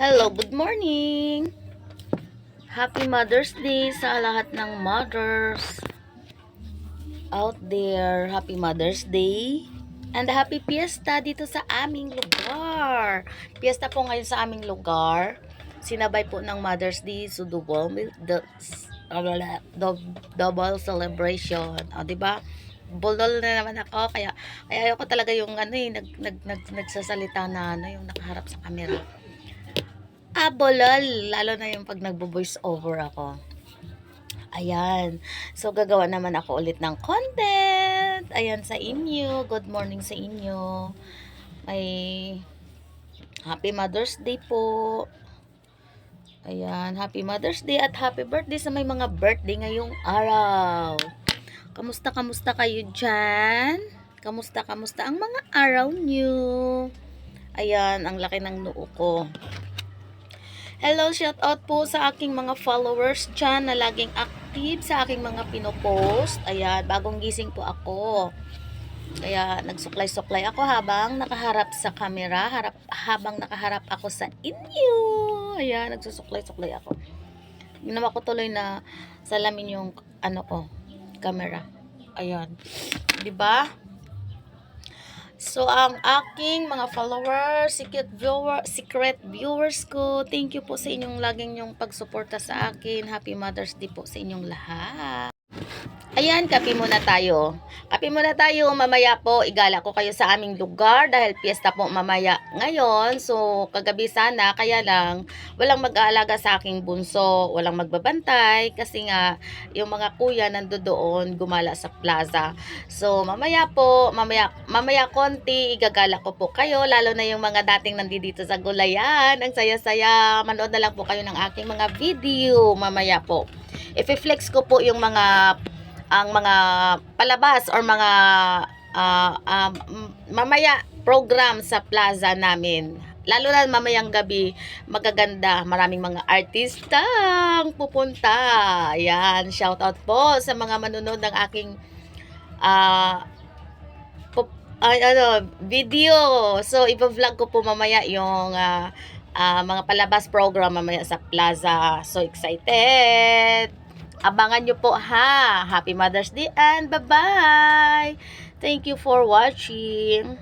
Hello, good morning! Happy Mother's Day sa lahat ng mothers out there. Happy Mother's Day and happy fiesta dito sa aming lugar. Fiesta po ngayon sa aming lugar. Sinabay po ng Mother's Day so double the double, celebration. O, di ba? Bulol na naman ako kaya kaya ayoko talaga yung ano eh nag, nag, nag, nagsasalita na ano yung nakaharap sa camera. Ah, bolol. Lalo na yung pag nagbo-voice over ako. Ayan. So, gagawa naman ako ulit ng content. Ayan sa inyo. Good morning sa inyo. May Happy Mother's Day po. Ayan. Happy Mother's Day at happy birthday sa may mga birthday ngayong araw. Kamusta, kamusta kayo dyan? Kamusta, kamusta ang mga araw nyo? Ayan, ang laki ng noo ko. Hello, shout out po sa aking mga followers dyan na laging active sa aking mga pinopost. Ayan, bagong gising po ako. Kaya nagsuklay-suklay ako habang nakaharap sa camera, harap, habang nakaharap ako sa inyo. Ayan, nagsusuklay-suklay ako. Ginawa ko tuloy na salamin yung ano ko, camera. Ayan. 'Di ba? So, ang aking mga followers, secret, viewer, secret viewers ko, thank you po sa inyong laging yung pagsuporta sa akin. Happy Mother's Day po sa inyong lahat. Ayan, kape muna tayo. Kape muna tayo. Mamaya po, igala ko kayo sa aming lugar dahil piyesta po mamaya ngayon. So, kagabi sana, kaya lang, walang mag-aalaga sa aking bunso. Walang magbabantay kasi nga, yung mga kuya nando doon, gumala sa plaza. So, mamaya po, mamaya, mamaya konti, igagala ko po kayo, lalo na yung mga dating nandito sa gulayan. Ang saya-saya. Manood na lang po kayo ng aking mga video mamaya po. If-flex ko po yung mga ang mga palabas or mga ah, m- mamaya program sa plaza namin. Lalo na mamayang gabi, magaganda. Maraming mga artista ang pupunta. Ayan, shout out po sa mga manonood ng aking ah pup- ay, ano, video. So, ipa-vlog ko po mamaya yung ah, ah, mga palabas program mamaya sa plaza. So, excited! Abangan nyo po ha. Happy Mother's Day and bye-bye! Thank you for watching.